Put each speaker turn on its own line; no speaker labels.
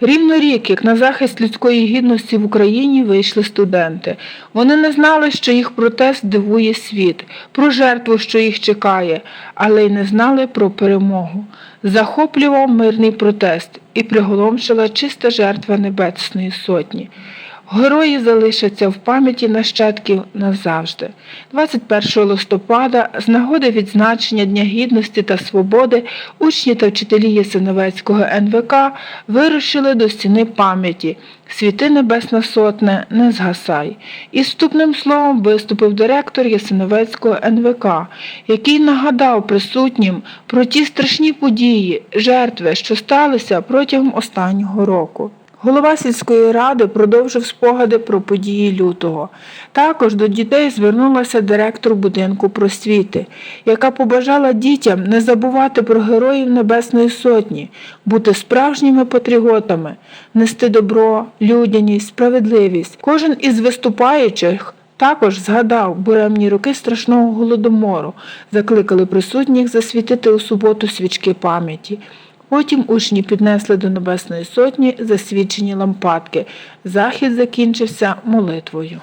Рівно рік, як на захист людської гідності в Україні вийшли студенти. Вони не знали, що їх протест дивує світ, про жертву, що їх чекає, але й не знали про перемогу. Захоплював мирний протест і приголомшила чиста жертва Небесної Сотні. Герої залишаться в пам'яті нащадків назавжди. 21 листопада, з нагоди відзначення Дня Гідності та Свободи, учні та вчителі Єсиновецького НВК вирушили до стіни пам'яті. Світи Небесна Сотне, не згасай. І вступним словом виступив директор Ясиновецького НВК, який нагадав присутнім про ті страшні події, жертви, що сталися протягом останнього року. Голова сільської ради продовжив спогади про події лютого. Також до дітей звернулася директор будинку просвіти, яка побажала дітям не забувати про героїв Небесної Сотні, бути справжніми патріотами, нести добро, людяність, справедливість. Кожен із виступаючих також згадав буремні роки страшного голодомору, закликали присутніх засвітити у суботу свічки пам'яті. Потім учні піднесли до Небесної Сотні засвідчені лампадки. Захід закінчився молитвою.